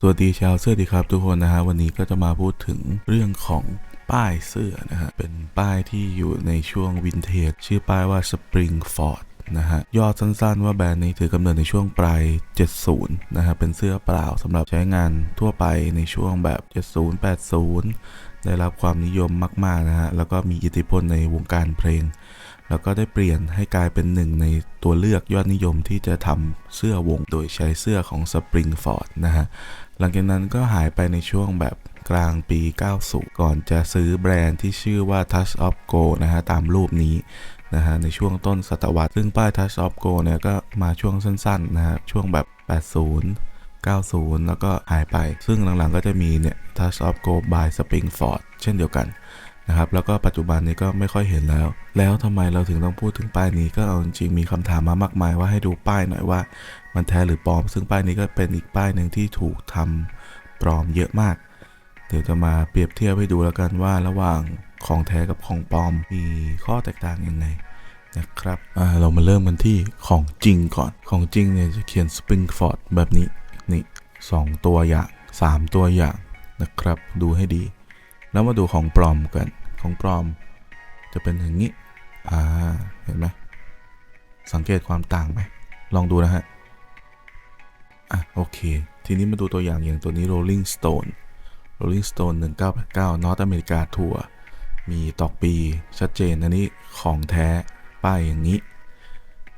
สวัสดีชาวเสื้อดีครับทุกคนนะฮะวันนี้ก็จะมาพูดถึงเรื่องของป้ายเสื้อนะฮะเป็นป้ายที่อยู่ในช่วงวินเทจชื่อป้ายว่า Spring Ford นะฮะยอดสั้นๆว่าแบรนด์นี้ถือกำเนิดในช่วงปลาย 70 นะฮะเป็นเสื้อเปล่าสำหรับใช้งานทั่วไปในช่วงแบบ 70 80 ได้รับความนิยมมากๆนะฮะแล้วก็มีอิทธิพลในวงการเพลง แล้วก็ได้เปลี่ยนให้กลายเป็นหนึ่งในตัวเลือกยอดนิยมที่จะทำเสื้อวงโดยใช้เสื้อของ Spring Ford นะฮะ หลังจากนั้นก็หายไปในช่วงแบบกลางปี 90 ก่อนจะซื้อแบรนด์ที่ชื่อว่า Touch of Go นะฮะ ตามรูปนี้นะฮะ ในช่วงต้นศตวรรษ ซึ่งป้าย Touch of Go เนี่ย ก็มาช่วงสั้นๆ นะฮะ ช่วงแบบ 80 90 แล้วก็หายไป ซึ่งหลังๆ ก็จะมีเนี่ย Touch of Go by Springford เช่นเดียวกัน นะครับแล้วก็ปัจจุบันนี้ก็ไม่ค่อยเห็นแล้ว แล้วทำไมเราถึงต้องพูดถึงป้ายนี้ก็เอาจริงมีคำถามมามากมายว่าให้ดูป้ายหน่อยว่า มันแท้หรือปลอม ซึ่งป้ายนี้ก็เป็นอีกป้ายหนึ่งที่ถูกทำปลอมเยอะมาก เดี๋ยวจะมาเปรียบเทียบให้ดูแล้วกันว่าระหว่างของแท้กับของปลอมมีข้อแตกต่างยังไงนะครับเรามาเริ่มกันที่ของจริงก่อน ของจริงเนี่ยจะเขียน Springford แบบนี้ นี่สองตัวอย่าง 3 ตัวอย่างนะครับ ดูให้ดี แล้วมาดูของปลอมกัน ของปลอม จะเป็นอย่างนี้ อ่า เห็นไหมสังเกตความต่างไหม ลองดูนะฮะ อะ โอเค ทีนี้มาดูตัวอย่างอย่างตัวนี้ Rolling Stone Rolling Stone 1989 North America Tour มีตอกปีชัดเจนอันนี้ของแท้ป้ายอย่างนี้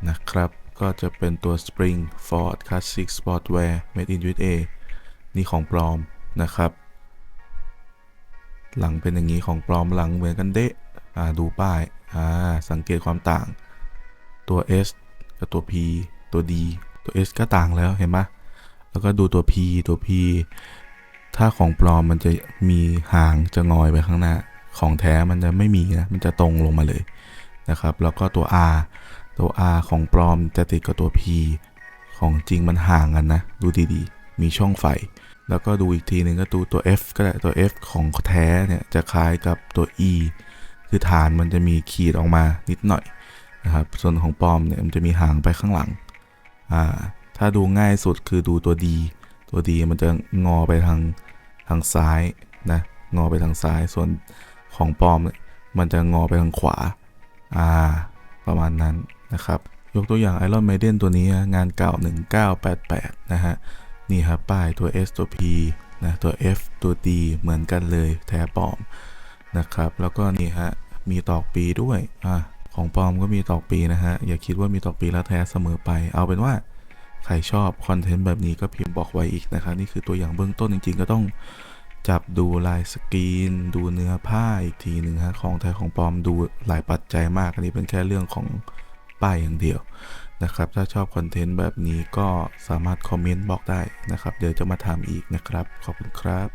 นะครับ ก็จะเป็นตัว Spring Ford Classic Sportwear Made in USA นี่ของปลอมนะครับ หลังเป็นอย่างนี้ของปลอมหลังเหมือนกันเดะอ่าดูป้ายอ่าสังเกตความต่าง ตัว S กับตัว P ตัว D ตัว S ก็ต่างแล้วเห็นไหมแล้วก็ดูตัว P ตัว P ถ้าของปลอมมันจะมีหางจะงอยไปข้างหน้า ของแท้มันจะไม่มีนะมันจะตรงลงมาเลยนะครับ แล้วก็ตัว R ตัว R ของปลอมจะติดกับตัว P ของจริงมันห่างกันนะ ดูดีๆ มีช่องไฟ แล้วก็ดูอีกทีหนึ่งก็ดูตัว F ก็ได้ตัว F ของแท้เนี่ยจะคล้ายกับตัว E คือฐานมันจะมีขีดออกมานิดหน่อยนะครับ ส่วนของปลอมเนี่ยมันจะมีหางไปข้างหลัง อ่า ถ้าดูง่ายสุดคือดูตัว D ตัว D มันจะงอไปทางทางซ้ายนะ งอไปทางซ้าย ส่วนของปลอมเนี่ยมันจะงอไปทางขวา อ่า ประมาณนั้นนะครับ ยกตัวอย่าง Iron Maiden ตัวนี้งานเก่า 1988 นะฮะ นี่ครับป้ายตัว S ตัว P นะตัว F ตัว D เหมือนกันเลยแท้ปลอมนะครับ แล้วก็นี่ฮะมีตอกปีด้วยอ่าของปลอมก็มีตอกปีนะฮะอย่าคิดว่ามีตอกปีแล้วแท้เสมอไป เอาเป็นว่าใครชอบคอนเทนต์แบบนี้ก็พิมพ์บอกไว้อีกนะครับนี่คือตัวอย่างเบื้องต้นจริง ๆ ก็ต้องจับดูลายสกรีน ดูเนื้อผ้าอีกทีหนึ่งฮะของแท้ของปลอมดูหลายปัจจัยมากอันนี้เป็นแค่เรื่องของป้ายอย่างเดียว นะครับ ถ้าชอบคอนเทนต์แบบนี้ก็สามารถคอมเมนต์บอกได้นะครับ เดี๋ยวจะมาทำอีกนะครับ ขอบคุณครับ